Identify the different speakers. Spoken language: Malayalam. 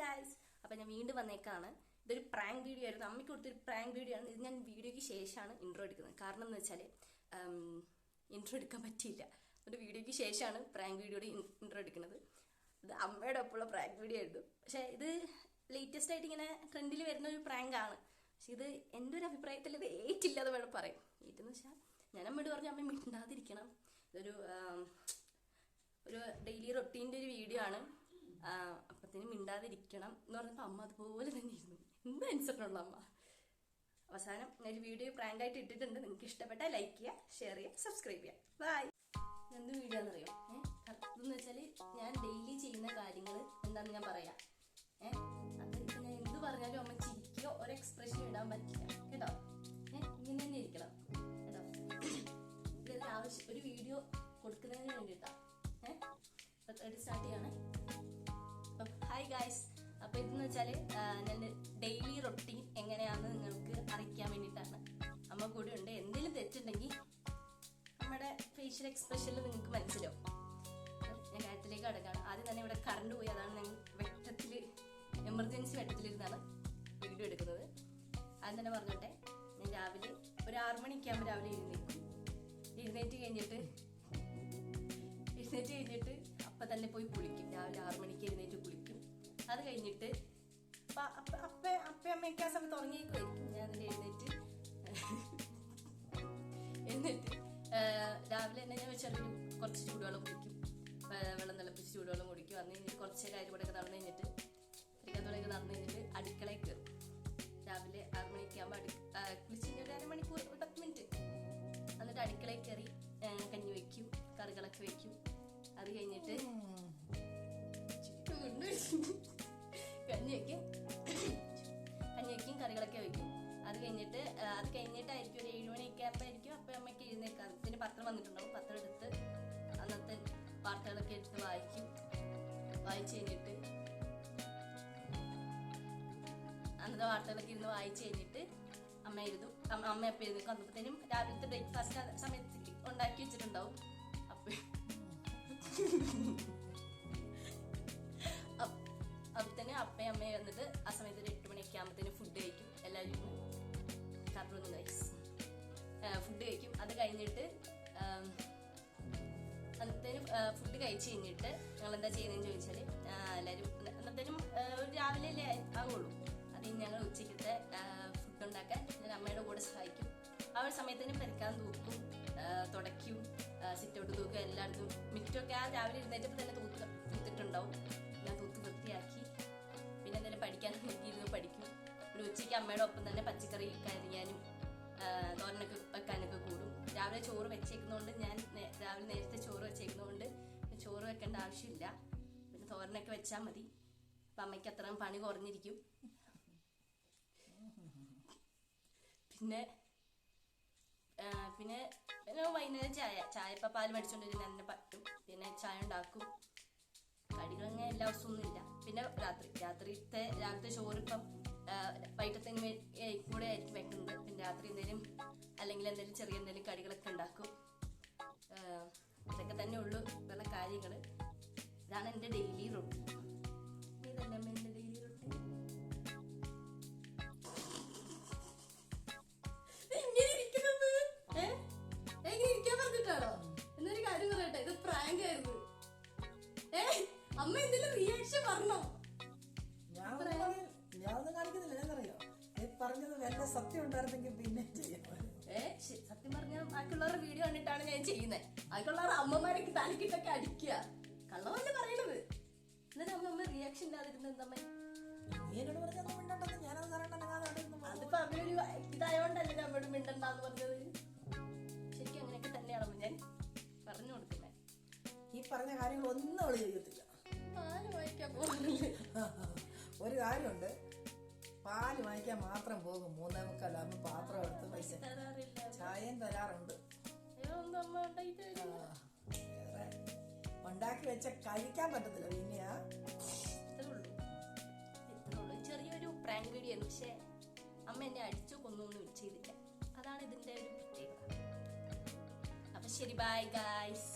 Speaker 1: ഗായ്സ് അപ്പൊ ഞാൻ വീണ്ടും വന്നേക്കാണ്. ഇതൊരു പ്രാങ്ക് വീഡിയോ ആയിരുന്നു. അമ്മയ്ക്ക് കൊടുത്തൊരു പ്രാങ്ക് വീഡിയോ ആണ്. ഇത് ഞാൻ വീഡിയോയ്ക്ക് ശേഷമാണ് ഇൻട്രോ എടുക്കുന്നത്. കാരണം എന്ന് വെച്ചാൽ ഇൻട്രോ എടുക്കാൻ പറ്റിയില്ല. അതുകൊണ്ട് വീഡിയോയ്ക്ക് ശേഷമാണ് പ്രാങ്ക് വീഡിയോയുടെ ഇൻട്രോ എടുക്കുന്നത്. ഇത് അമ്മയുടെ ഒപ്പമുള്ള പ്രാങ്ക് വീഡിയോ ആയിരുന്നു. പക്ഷെ ഇത് ലേറ്റസ്റ്റ് ആയിട്ട് ഇങ്ങനെ ട്രെൻഡിൽ വരുന്ന ഒരു പ്രാങ്ക് ആണ്. പക്ഷെ ഇത് എന്റെ ഒരു അഭിപ്രായത്തിൽ ഇത് ഏറ്റില്ലാതെ വേണം പറയും ഏറ്റെന്ന് വെച്ചാൽ ഞാൻ അമ്മയോട് പറഞ്ഞു അമ്മ മിണ്ടാതിരിക്കണം. ഇതൊരു ഒരു ഡെയിലി റൊട്ടീന്റെ ഒരു വീഡിയോ ആണ്. ഇണ്ടാതിരിക്കണം മിണ്ടാതിരിക്കണം എന്ന് പറഞ്ഞപ്പോൾ അമ്മ അതുപോലെ തന്നെ ഇരുന്നു. എന്ത് അനുസരണമുള്ള അമ്മ. അവസാനം ഞാൻ ഒരു വീഡിയോ പ്രാങ്ക് ആയിട്ട് ഇട്ടിട്ടുണ്ട്. നിങ്ങൾക്ക് ഇഷ്ടപ്പെട്ടാൽ ലൈക്ക് ചെയ്യുക ഷെയർ ചെയ്യുക സബ്സ്ക്രൈബ് ചെയ്യുക. ബൈ എന്ത് വീഡിയോ എന്നറിയോ ഏഹ് എന്ന് വെച്ചാൽ ഞാൻ ഡെയിലി ചെയ്യുന്ന കാര്യങ്ങൾ എന്താണെന്ന് ഞാൻ പറയാം. ഏഹ് അത് ഞാൻ എന്ത് പറഞ്ഞാലും അമ്മ ചിരിക്കോ ഒരു എക്സ്പ്രഷൻ ഇടാൻ പറ്റില്ല. കേട്ടോ? ഏഹ് ഇങ്ങനെ തന്നെ ഇരിക്കണം. കേട്ടോ? ഇതിന് ആവശ്യം ഒരു വീഡിയോ കൊടുക്കുന്നതിന് വേണ്ടിയിട്ടാണ് ഏഹ് സ്റ്റാർട്ട് ഗായ്സ് അപ്പൊ ഇതെന്ന് വെച്ചാൽ ഞാൻ ഡെയിലി റൊട്ടീൻ എങ്ങനെയാണെന്ന് നിങ്ങൾക്ക് അറിയിക്കാൻ വേണ്ടിയിട്ടാണ്. അമ്മ കൂടെ ഉണ്ട്. എന്തെങ്കിലും തെറ്റുണ്ടെങ്കിൽ നമ്മുടെ ഫേഷ്യൽ എക്സ്പ്രഷനിൽ നിങ്ങൾക്ക് മനസ്സിലാവും. ഞാൻ കാര്യത്തിലേക്ക് അടക്കാണ്. ആദ്യം തന്നെ ഇവിടെ കറണ്ട് പോയി. അതാണ് ഞാൻ വെട്ടത്തിൽ എമർജൻസി വെട്ടത്തിലിരുന്നാണ് വീഡിയോ എടുക്കുന്നത്. ആദ്യം തന്നെ പറഞ്ഞോട്ടെ ഞാൻ രാവിലെ ഒരു ആറു മണിക്കാകുമ്പോൾ രാവിലെ എഴുന്നേക്കും. എഴുന്നേറ്റ് കഴിഞ്ഞിട്ട് എഴുന്നേറ്റ് കഴിഞ്ഞിട്ട് അപ്പൊ തന്നെ പോയി കുളിക്കും. രാവിലെ ആറു മണിക്ക് എഴുന്നേറ്റ് കുളിക്കും. അത് കഴിഞ്ഞിട്ട് അപ്പ അപ്പ അപ്പ അപ്പ അമ്മയൊക്കെ ആ സമയത്ത് ഉറങ്ങിയേക്കുമായിരിക്കും ഞാൻ അതിൽ എഴുന്നേറ്റ് എന്നിട്ട് രാവിലെ തന്നെ ഞാൻ ചെറിയൊരു കുറച്ച് ചൂടുവെള്ളം കുടിക്കും. വെള്ളം തിളപ്പിച്ച് ചൂടുവെള്ളം കുടിക്കും. അന്ന് കഴിഞ്ഞിട്ട് കുറച്ച് കാര്യം കൂടെ നടന്നു കഴിഞ്ഞിട്ട് ക്രിക്കത്തോടെയൊക്കെ നടന്നു കഴിഞ്ഞിട്ട് അടുക്കളയിൽ കയറും. രാവിലെ ആറ് മണിയൊക്കെ ആകുമ്പോൾ അടു ആ, കുളിച്ച് കഴിഞ്ഞ് ഒരു അരമണിക്കൂർ പത്ത് മിനിറ്റ്. എന്നിട്ട് അടുക്കളയിൽ കയറി കഞ്ഞി വയ്ക്കും കറികളൊക്കെ വയ്ക്കും അത് കഴിഞ്ഞിട്ട് കഞ്ഞി വെക്കും. കഞ്ഞി വെക്കും കറികളൊക്കെ വെക്കും. അത് കഴിഞ്ഞിട്ട് അത് കഴിഞ്ഞിട്ടായിരിക്കും ഒരു ഏഴ് മണിയൊക്കെ ആകുമ്പോഴായിരിക്കും അപ്പം അമ്മയ്ക്ക് എഴുന്നേക്കാം പിന്നെ പത്രം വന്നിട്ടുണ്ടാവും. പത്രം എടുത്ത് അന്നത്തെ വാർത്തകളൊക്കെ എടുത്ത് വായിക്കും. വായിച്ചു കഴിഞ്ഞിട്ട് അന്നത്തെ വാർത്തകളൊക്കെ ഇരുന്ന് വായിച്ചു കഴിഞ്ഞിട്ട് അമ്മ എഴുതും. അമ്മ അപ്പം എഴുതും അന്നപ്പത്തേനും രാവിലത്തെ ബ്രേക്ക്ഫാസ്റ്റ് സമയത്ത് ഉണ്ടാക്കി ഫുഡ് കഴിച്ച് കഴിഞ്ഞിട്ട് ഞങ്ങൾ എന്താ ചെയ്യുന്നതെന്ന് ചോദിച്ചാൽ എല്ലാവരും അന്നത്തേനും ഒരു രാവിലെ അല്ലേ ആകുള്ളൂ അത് ഞങ്ങൾ ഉച്ചയ്ക്കത്തെ ഫുഡ് ഉണ്ടാക്കാൻ ഞാൻ അമ്മയുടെ കൂടെ സഹായിക്കും. ആ ഒരു സമയത്തിന് പരിക്കാൻ തൂക്കും തുടയ്ക്കും സിറ്റൗട്ട് തൂക്കും എല്ലായിടത്തും മിറ്റൊക്കെ ആ രാവിലെ എഴുന്നേറ്റപ്പോൾ തന്നെ തൂത്ത് തൂത്തിട്ടുണ്ടാവും. ഞാൻ തൂത്ത് വൃത്തിയാക്കി പിന്നെ എന്തെങ്കിലും പഠിക്കാൻ ഇരുന്ന് പഠിക്കും. പിന്നെ ഉച്ചയ്ക്ക് അമ്മയുടെ ഒപ്പം തന്നെ പച്ചക്കറി കരിയാനും തോരനൊക്കെ വെക്കാനൊക്കെ കൂടും. രാവിലെ ചോറ് വെച്ചേക്കുന്നതുകൊണ്ട് ഞാൻ രാവിലെ നേരത്തെ ചോറ് വെച്ചേക്കുന്നതുകൊണ്ട് ചോറ് വെക്കേണ്ട ആവശ്യമില്ല. പിന്നെ തോരനൊക്കെ വെച്ചാൽ മതി. അപ്പം അമ്മയ്ക്ക് അത്രയും പണി കുറഞ്ഞിരിക്കും. പിന്നെ പിന്നെ പിന്നെ വൈകുന്നേരം ചായ ചായ ഇപ്പം പാൽ തന്നെ പറ്റും. പിന്നെ ചായ ഉണ്ടാക്കും. കടികളങ്ങനെ എല്ലാ ദിവസവും ഒന്നുമില്ല പിന്നെ രാത്രി രാത്രിത്തെ രാത്രി ചോറ് ഇപ്പം വൈകിട്ടത്തിന് കൂടെ ആയിരിക്കും വെക്കുന്നത്. പിന്നെ രാത്രി എന്തെങ്കിലും അല്ലെങ്കിൽ എന്തെങ്കിലും ചെറിയ എന്തെങ്കിലും കടികളൊക്കെ ഉണ്ടാക്കും. അതൊക്കെ തന്നെ ഉള്ളു ഇതുള്ള കാര്യങ്ങൾ ഇതാണ് എന്റെ ഡെയിലി റൊട്ടീൻ ഡെയിലി എന്നൊരു കാര്യം ഇത് പ്രാങ്ക് ആയിരുന്നു. അമ്മ റിയാക്ഷൻ
Speaker 2: ഒന്നും പറയ- ഞാൻ കാണിക്കുന്നില്ല പറഞ്ഞത് വല്ല സത്യം ഉണ്ടായിരുന്നെങ്കിൽ പിന്നെ ചെയ്യാമായിരുന്നു.
Speaker 1: ഏ സത്യം പറഞ്ഞാൽ ബാക്കിയുള്ളവരുടെ വീഡിയോ കണ്ടിട്ടാണ് ഞാൻ ചെയ്യുന്നത് ബാക്കിയുള്ളവരുടെ അമ്മമാരൊക്കെ തലക്കിട്ടൊക്കെ അടിക്കുക. കള്ളമല്ല പറയണത്? എന്നിട്ട് അമ്മ അമ്മ റിയാക്ഷൻ
Speaker 2: ഇല്ലാതിരുന്ന എന്തമ്മേ? പറഞ്ഞു.
Speaker 1: അതിപ്പോ അവരൊരു ഇതായോണ്ടല്ലേ നമ്മോട് മിണ്ടണ്ടെന്ന് പറഞ്ഞത്? ശരിക്കും അങ്ങനെയൊക്കെ തന്നെയാണ് ഞാൻ പറഞ്ഞു കൊടുക്കുന്നത്
Speaker 2: ഈ പറഞ്ഞ കാര്യങ്ങൾ ഒന്നും അവൾ ചെയ്യത്തില്ല.
Speaker 1: ആരും വായിക്കാൻ പോകുന്നില്ല.
Speaker 2: ഒരു കാര്യമുണ്ട്. പാൽ വാങ്ങിക്കാൻ മാത്രം പോകും. മൂന്നേ മുക്കാലാകുമ്പോൾ പാത്രം എടുത്ത് പൈസ. ചായയും തരാറുണ്ട്. വേറെ. ഉണ്ടാക്കി വെച്ച കഴിക്കാൻ പറ്റത്തില്ല പിന്നെയാ
Speaker 1: ചെറിയൊരു പ്രാങ്ക് വീഡിയോ ആണ്. പക്ഷേ അമ്മ എന്നെ അടിച്ചു കൊന്നൊന്നും ചെയ്തില്ല അതാണ് ഇതിന്റെ ഒരു പ്രത്യേകത. അപ്പൊ ശരി ബൈ ഗായ്സ്